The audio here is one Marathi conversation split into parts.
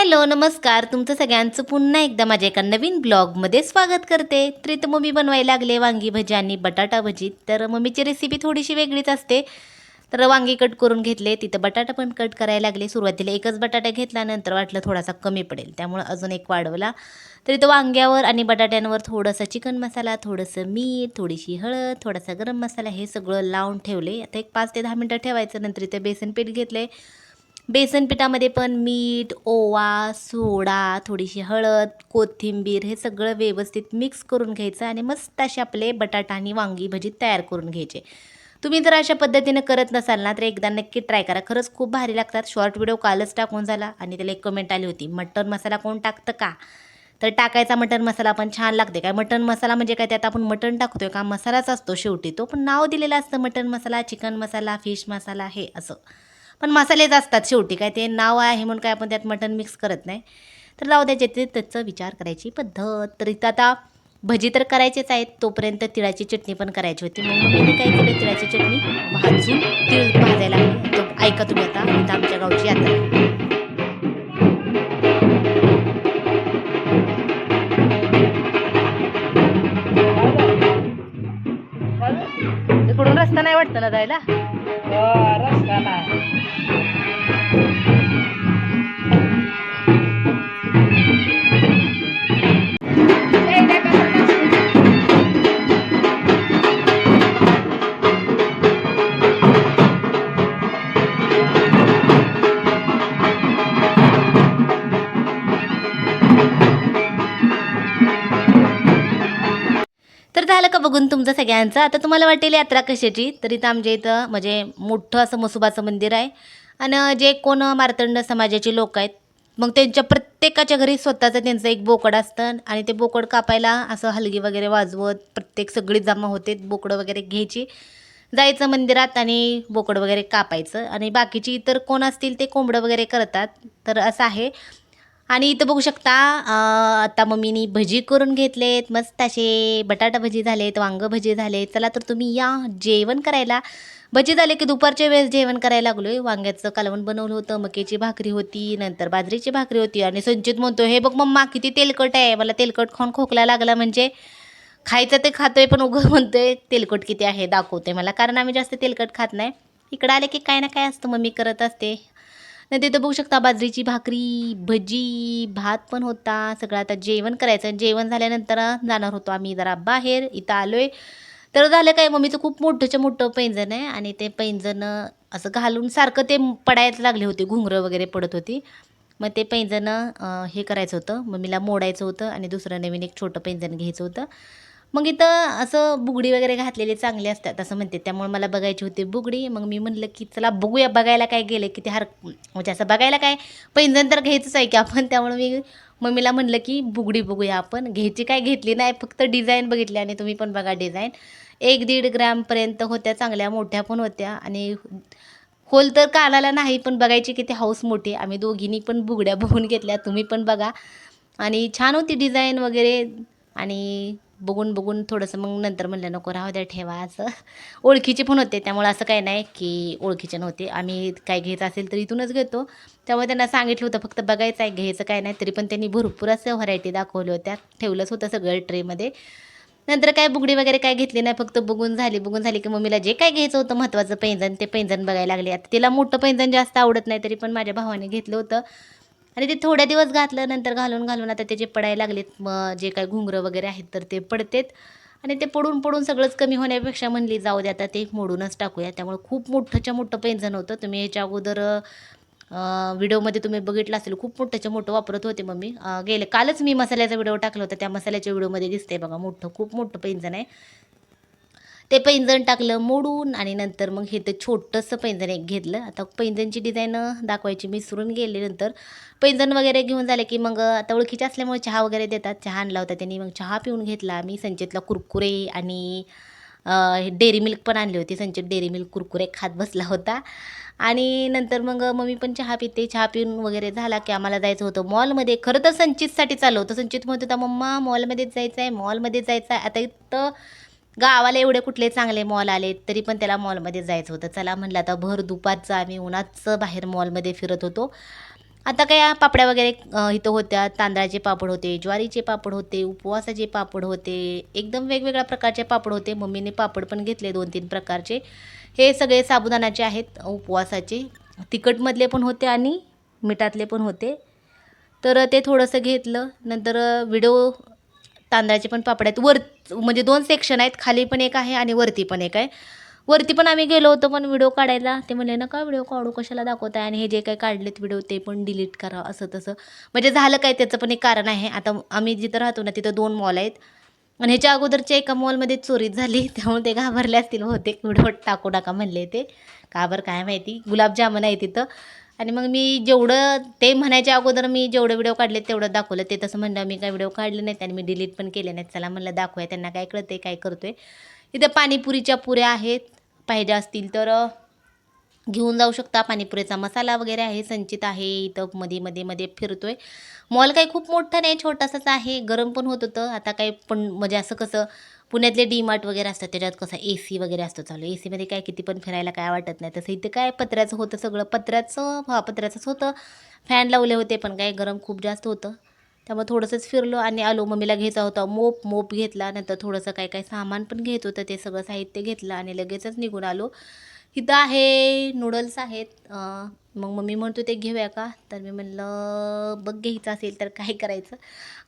हॅलो नमस्कार. तुमचं सगळ्यांचं पुन्हा एकदा माझ्या एका नवीन ब्लॉगमध्ये स्वागत करते. तर इथं मम्मी बनवायला लागले वांगी भजी आणि बटाटा भजी. तर मम्मीची रेसिपी थोडीशी वेगळीच असते. तर वांगी कट करून घेतले तिथं बटाटा पण कट करायला लागले. सुरुवातीला एकच बटाटा घेतला नंतर वाटलं थोडासा कमी पडेल. त्यामुळं अजून एक वाढवला. तर इथं वांग्यावर आणि बटाट्यांवर थोडंसं चिकन मसाला थोडंसं मीठ थोडीशी हळद थोडासा गरम मसाला हे सगळं लावून ठेवले. आता एक पाच ते दहा मिनटं ठेवायचं नंतर इथं बेसन पीठ घेतले बेसन पिठामध्ये पण मीठ ओवा सोडा थोडीशी हळद कोथिंबीर हे सगळं व्यवस्थित मिक्स करून घ्यायचं आणि मस्त असे आपले बटाटा आणि वांगी भजी तयार करून घ्यायचे. तुम्ही जर अशा पद्धतीनं करत नसाल ना तर एकदा नक्की ट्राय करा. खरंच खूप भारी लागतात. शॉर्ट व्हिडिओ कालच टाकून झाला आणि त्याला एक कमेंट आली होती मटन मसाला कोण टाकतं का? तर टाकायचा मटन मसाला पण छान लागते. काय मटन मसाला म्हणजे काय? त्यात आपण मटन टाकतोय का? मसालाच असतो शेवटी. तो पण नाव दिलेलं असतं mutton masala chicken masala fish masala हे असं. पण मसालेच असतात शेवटी. काय ते नाव आहे म्हणून काय आपण त्यात मटण मिक्स करत नाही. तर जाऊ द्या ते त्याचा विचार करायची पद्धत. तर इथं आता भजी तर करायचेच आहेत तोपर्यंत तिळाची चटणी पण करायची होती. मग मम्मीने काय केलं तिळाची चटणी भाजून तिळ भाजायला. तो ऐका तुम्ही आता इथं आमच्या गावची यात्रा. इकडून रस्ता नाही वाटतं ना जायला? तर तुमचं सगळ्यांचं. आता तुम्हाला वाटेल यात्रा कशाची? तर इथं आमच्या इथं म्हणजे मोठं असं मसुबाचं मंदिर आहे. आणि जे कोण मार्तंड समाजाचे लोक आहेत मग त्यांच्या प्रत्येकाच्या घरी स्वतःचं त्यांचं एक बोकड असतं आणि ते बोकड कापायला असं हलगी वगैरे वाजवत प्रत्येक सगळी जमा होते बोकडं वगैरे घ्यायची. जायचं मंदिरात आणि बोकड वगैरे कापायचं. आणि बाकीची इतर कोण असतील ते कोंबडं वगैरे करतात. तर असं आहे. आणि इथं बघू शकता आता मम्मीनी भजी करून घेतलेत मस्त असे बटाटा भजी झालेत वांग भजी झाले चला तर तुम्ही या जेवण करायला. भजी झाले की दुपारच्या वेळेस जेवण करायला लागलोय. वांग्याचं कालवण बनवलं होतं मकेची भाकरी होती नंतर बाजरीची भाकरी होती आणि संचित म्हणतो हे बघ मम्मा किती तेलकट आहे. मला तेलकट खाऊन खोकला लागला म्हणजे खायचं ते खातोय पण उगं म्हणतोय तेलकट किती आहे दाखवते मला. कारण आम्ही जास्त तेलकट खात नाही. इकडं आले की काय ना काय असतं मम्मी करत असते. नाही तिथं बघू शकता बाजरीची भाकरी भजी भात पण होता. सगळं आता जेवण करायचं जेवण झाल्यानंतर जाणार होतो आम्ही जरा बाहेर. इथं आलोय. तर झालं काय मम्मीचं खूप मोठंच्या मोठं पैंजण आहे आणि ते पैंजण असं घालून सारखं ते पडायला लागले होते घुंगरं वगैरे पडत होती. मग ते पैंजण हे करायचं होतं. मम्मीला मोडायचं होतं आणि दुसरं नवीन एक छोटं पैंजण घ्यायचं होतं. मग इथं असं बुगडी वगैरे घातलेले चांगले असतात असं म्हणते. त्यामुळे मला बघायची होती बुगडी. मग मी म्हणलं की चला बघूया बघायला काय गेलं की ते हर म्हणजे असं बघायला काय? पैंजण तर घ्यायचंच आहे की आपण. त्यामुळे मी मम्मीला म्हणलं की बुगडी बघूया आपण. घ्यायची काय घेतली नाही फक्त डिझाईन बघितली आणि तुम्ही पण बघा डिझाईन. एक दीड ग्रॅमपर्यंत होत्या चांगल्या मोठ्या पण होत्या. आणि होल तर कानाला नाही पण बघायची किती हाऊस मोठी. आम्ही दोघींनी पण बुगड्या बघून घेतल्या. तुम्ही पण बघा. आणि छान होती डिझाईन वगैरे. आणि बघून बघून थोडंसं मग नंतर म्हणलं नको राहू द्या ठेवा. असं. ओळखीचे पण होते त्यामुळे असं काही नाही की ओळखीचे नव्हते. आम्ही काय घ्यायचं असेल तर इथूनच घेतो. त्यामुळे त्यांना सांगितलं होतं फक्त बघायचं आहे घ्यायचं काय नाही. तरी पण त्यांनी भरपूर असं व्हरायटी दाखवल्या होत्या. ठेवलंच होतं सगळं ट्रेमध्ये. नंतर काय बुगडी वगैरे काय घेतली नाही फक्त बघून झाली बघून झाली की मम्मीला जे काय घ्यायचं होतं महत्त्वाचं पैंजण ते पैंजण बघायला लागले. आता तिला मोठं पैंजण जास्त आवडत नाही तरी पण माझ्या भावाने घेतलं होतं. आणि ते थोड्या दिवस घातलं नंतर घालून घालून आता त्याचे पडायला लागलेत मग जे काय घुंगरं वगैरे आहेत तर ते पडतेत. आणि ते पडून पडून सगळंच कमी होण्यापेक्षा म्हणली जाऊ दे आता ते मोडूनच टाकूया. त्यामुळे खूप मोठंच्या मोठं पैंजण होतं. तुम्ही ह्याच्या अगोदर व्हिडिओमध्ये तुम्ही बघितलं असेल खूप मोठ्याच्या मोठं वापरत होते मम्मी. गेले कालच मी मसाल्याचा व्हिडिओ टाकला होता. त्या मसाल्याच्या व्हिडिओमध्ये दिसते बघा मोठं खूप मोठं पैंजण आहे. ते पैंजण टाकलं मोडून आणि नंतर मग हे तर छोटंसं पैंजण एक घेतलं. आता पैंजणची डिझाईन दाखवायची मी गेले नंतर. पैंजण वगैरे घेऊन झाले की मग आता ओळखीचे असल्यामुळे चहा वगैरे देतात. चहा आणला होता त्यांनी मग चहा पिऊन घेतला. मी संचेतला कुरकुरे आणि डेअरी मिल्क पण आणली होती. संचित डेअरी मिल्क कुरकुरे खात बसला होता. आणि नंतर मग मम्मी पण चहा पिते. चहा पिऊन वगैरे झाला की आम्हाला जायचं होतं मॉलमध्ये. खरं तर संचितसाठी चाललं होतं. संचित म्हणत होता मम्मा मॉलमध्येच जायचं आहे मॉलमध्येच जायचं आहे आता इथं गावाला एवढे कुठले चांगले मॉल आले तरी पण त्याला मॉलमध्ये जायचं होतं. चला म्हणलं आता भर दुपारचं आम्ही उन्हाचं बाहेर मॉलमध्ये फिरत होतो. आता काय पापड्या वगैरे इथं होत्या. तांदळाचे पापड होते ज्वारीचे पापड होते उपवासाचे पापड होते. एकदम वेगवेगळ्या प्रकारचे पापड होते. मम्मीने पापड पण घेतले दोन तीन प्रकारचे. हे सगळे साबुदाणाचे आहेत उपवासाचे. तिखटमधले पण होते आणि मिठातले पण होते. तर ते थोडंसं घेतलं. नंतर व्हिडिओ तांदळाचे पण पापड आहेत. वर म्हणजे दोन सेक्शन आहेत. खाली पण एक आहे आणि वरती पण एक आहे. वरती पण आम्ही गेलो होतो पण व्हिडिओ काढायला. ते म्हणले ना का व्हिडिओ काढू कशाला दाखवत आहे आणि हे जे काही काढलेत व्हिडिओ ते पण डिलीट करा असं तसं. म्हणजे झालं काय त्याचं पण एक कारण आहे. आता आम्ही जिथं राहतो ना तिथं दोन मॉल आहेत. आणि ह्याच्या अगोदरच्या एका मॉलमध्ये चोरी झाली. त्यामुळे ते घाबरले असतील बहुतेक. व्हिडिओ टाकू टाका म्हणले ते. का बरं काय माहिती. गुलाबजामुन आहे तिथं. आणि मग मी जेवढं ते म्हणायच्या अगोदर मी जेवढं व्हिडिओ काढले तेवढं दाखवलं. ते तसं म्हणलं मी काय व्हिडिओ काढले नाहीत आणि मी डिलीट पण केले नाहीत. चला म्हणलं दाखवूया त्यांना काय कळते काय करतो आहे इथं पाणीपुरीच्या पुऱ्या आहेत. पाहिजे असतील तर घेऊन जाऊ शकता. पाणीपुरीचा मसाला वगैरे आहे संचित आहे. इथं मध्ये मध्ये मध्ये फिरतोय. मॉल काही खूप मोठं नाही छोटासाच आहे. गरम पण होत होतं. आता काही पण म्हणजे असं कसं पुण्यातले डी मार्ट वगैरे असतात त्याच्यात कसं ए सी वगैरे असतो चालू. ए सीमध्ये काय किती पण फिरायला काय वाटत नाही. तसं इथं काय पत्र्याचं होतं सगळं. पत्र्याचं हा पत्र्याचंच होतं. फॅन लावले होते पण काय गरम खूप जास्त होतं. त्यामुळे थोडंसंच फिरलो आणि आलो. मम्मीला घ्यायचा होता मोप मोप घेतला. नंतर थोडंसं काय काय सामान पण घेत होतं. ते सगळं साहित्य घेतलं आणि लगेचच निघून आलो. इथं आहे नूडल्स आहेत. मग मम्मी म्हणतो ते घेऊया का? तर मी म्हणलं बघ घ्यायचं असेल तर काय करायचं?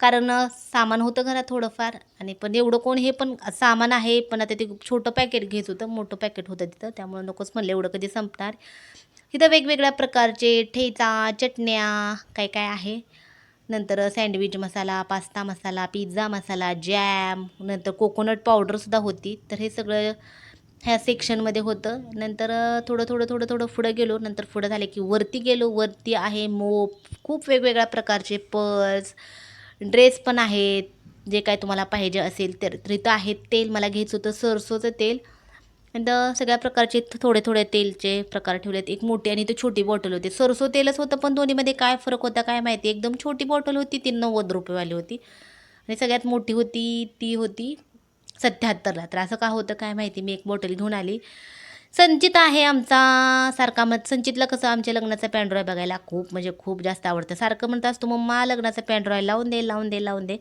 कारण सामान होतं घरात थोडंफार आणि पण एवढं कोण हे पण सामान आहे. पण आता ते छोटं पॅकेट घ्यायचं होतं मोठं पॅकेट होतं तिथं. त्यामुळे नकोच म्हणलं एवढं कधी संपणार. इथं वेगवेगळ्या प्रकारचे ठेचा चटण्या काय काय आहे. नंतर sandwich masala pasta masala pizza masala jam नंतर कोकोनट पावडरसुद्धा होती. तर हे सगळं ह्या सेक्शनमध्ये होतं. नंतर थोडं थोडं थोडं थोडं पुढं गेलो. नंतर पुढं झाले की वरती गेलो. वरती आहे मोप. खूप वेगवेगळ्या प्रकारचे पर्स. ड्रेस पण आहेत. जे काय तुम्हाला पाहिजे असेल तर. तर आहे तेल. मला घ्यायचं होतं सरसोचं तेल. नंतर सगळ्या प्रकारचे थोडे थोडे तेलचे प्रकार ठेवलेत. एक मोठी आणि ते छोटी बॉटल होती. सरसो तेलच होतं पण दोन्हीमध्ये काय फरक होता काय माहिती. एकदम छोटी बॉटल होती ती नव्वद रुपयेवाली होती. आणि सगळ्यात मोठी होती ती होती सत्याहत्तरला तर असं का होतं काय माहिती? मी एक बॉटल घेऊन आली. संचित आहे आमचा सारखा. मग संचितला कसं आमच्या लग्नाचा पॅन्ड्रॉय बघायला खूप म्हणजे खूप जास्त आवडतं. सारखं म्हणत असतो मम्मा लग्नाचा पॅन्ड्रॉय लावून दे लावून दे लावून दे.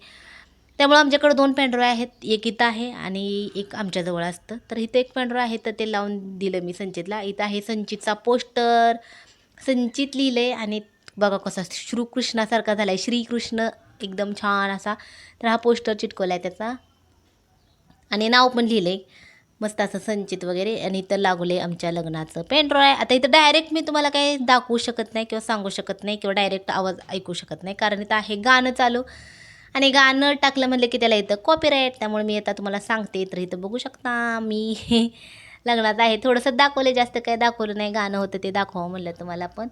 त्यामुळे आमच्याकडे दोन पॅन्ड्रॉय आहेत. एक इथं आहे आणि एक आमच्याजवळ असतं. तर इथं एक पॅन्ड्रॉय आहे तर ते लावून दिलं मी संचितला. इथं आहे संचितचा पोस्टर संचित लिहिलं आणि बघा कसा श्रीकृष्णासारखा झाला आहे श्रीकृष्ण एकदम छान असा. तर हा पोस्टर चिटकवला आहे त्याचा. आणि नाव पण लिहिलं. आहे मस्त असं संचित वगैरे आणि इथं लागले आमच्या लग्नाचं. पेनड्रॉय आता इथं डायरेक्ट मी तुम्हाला काही दाखवू शकत नाही किंवा सांगू शकत नाही किंवा डायरेक्ट आवाज ऐकू शकत नाही. कारण इथं आहे गाणं चालू. आणि गाणं टाकलं म्हणलं की त्याला इथं कॉपीराईट त्यामुळे मी आता तुम्हाला सांगते. तर इथं बघू शकता मी. लग्नात आहे. थोडंसं दाखवले. जास्त काही दाखवलं नाही. गाणं होतं ते दाखवावं म्हणलं तुम्हाला पण.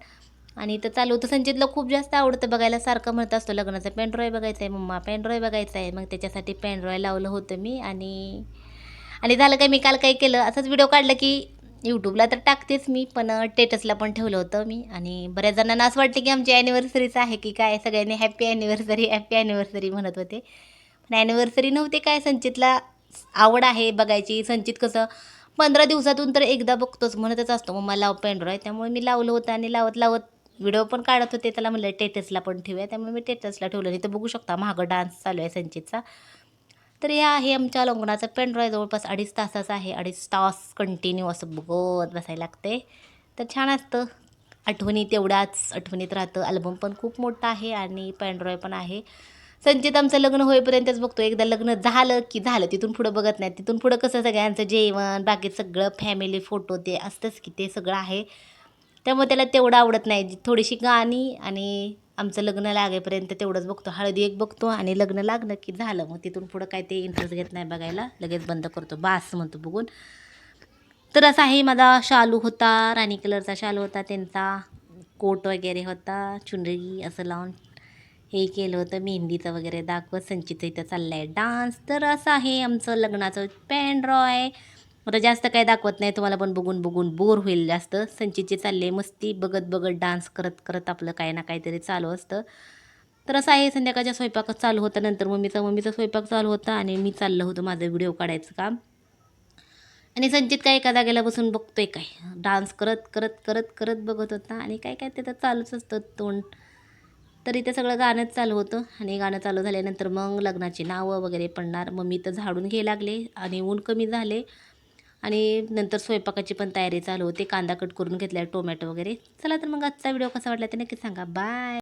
आणि इथं चालू होतं. संचितला खूप जास्त आवडतं बघायला. सारखं म्हणत असतो लग्नाचा पेनड्रॉय बघायचा आहे मम्मा पेनड्रॉय बघायचा आहे मग त्याच्यासाठी पेनड्रॉय लावलं होतं मी आणि आणि झालं काय मी काल काय केलं असंच व्हिडिओ काढलं की यूट्यूबला तर टाकतेच मी पण टेटसला पण ठेवलं होतं मी. आणि बऱ्याच जणांना असं वाटतं की आमची ॲनिव्हर्सरीचं आहे की काय सगळ्यांनी हॅपी ॲनिव्हर्सरी हॅपी ॲनिव्हर्सरी म्हणत होते. पण ॲनिव्हर्सरी नव्हते काय संचितला आवड आहे बघायची. संचित कसं पंधरा दिवसातून तर एकदा बघतोच म्हणतच असतो मग मला लाव पेंड्रॉय त्यामुळे मी लावलं होतं आणि लावत लावत व्हिडिओ पण काढत होते त्याला म्हणलं टेटसला पण ठेवूया. त्यामुळे मी टेटसला ठेवलं. इथं बघू शकता महाग डान्स चालू आहे संचितचा. तर हे आहे आमच्या लग्नाचं पेनड्रॉय जवळपास अडीच तासाचा आहे. अडीच तास कंटिन्यू असं बघत बसायला लागते. तर छान असतं. आठवणी तेवढ्याच आठवणीत राहतं. अल्बम पण खूप मोठा आहे आणि पेनड्रॉय पण आहे. संचित आमचं लग्न होईपर्यंतच बघतो एकदा लग्न झालं की झालं तिथून पुढं बघत नाही. तिथून पुढं कसं सगळ्यांचं जेवण बाकी सगळं फॅमिली फोटो ते असतंच की ते सगळं आहे. त्यामुळे त्याला तेवढं आवडत नाही. थोडीशी गाणी आणि आमचं लग्न लागेपर्यंत तेवढंच बघतो. हळदी एक बघतो आणि लग्न लागलं की झालं. मग तिथून पुढं काय ते इंटरेस्ट घेत नाही बघायला. लगेच बंद करतो. बास म्हणतो बघून. तर असा आहे माझा शालू होता. राणी कलरचा शालू होता. त्यांचा कोट वगैरे होता. चुनरी असं लावून हे केलं होतं. मेहंदीचं वगैरे दाखवत. संचित इथं चाललं आहे डान्स तर असं आहे. आमचं लग्नाचं पॅन्ड्रॉय आता जास्त काय दाखवत नाही तुम्हाला पण बघून बघून बोर होईल जास्त. संचितचे चालले मस्ती बघत बघत डान्स करत करत आपलं काही ना काहीतरी चालू असतं. तर असं आहे संध्याकाळच्या स्वयंपाकच चालू होतं नंतर मम्मीचा मम्मीचा स्वयंपाक चालू होता आणि मी चाललं होतं माझं व्हिडिओ काढायचं काम. आणि संचित काय एका जागेला बसून बघतोय काय? डान्स करत करत करत करत बघत होता आणि काय काय ते तर चालूच असतं तोंड. तर इथे सगळं गाणंच चालू होतं आणि गाणं चालू झाल्यानंतर मग लग्नाची नावं वगैरे पडणार. मग मी तर झाडून घे लागले आणि ऊन कमी झाले. आणि नंतर स्वयंपाकाची पण तयारी चालू होते. कांदा कट करून घेतला टोमॅटो वगैरे. चला तर मग आजचा व्हिडिओ कसा वाटला ते नक्की सांगा. बाय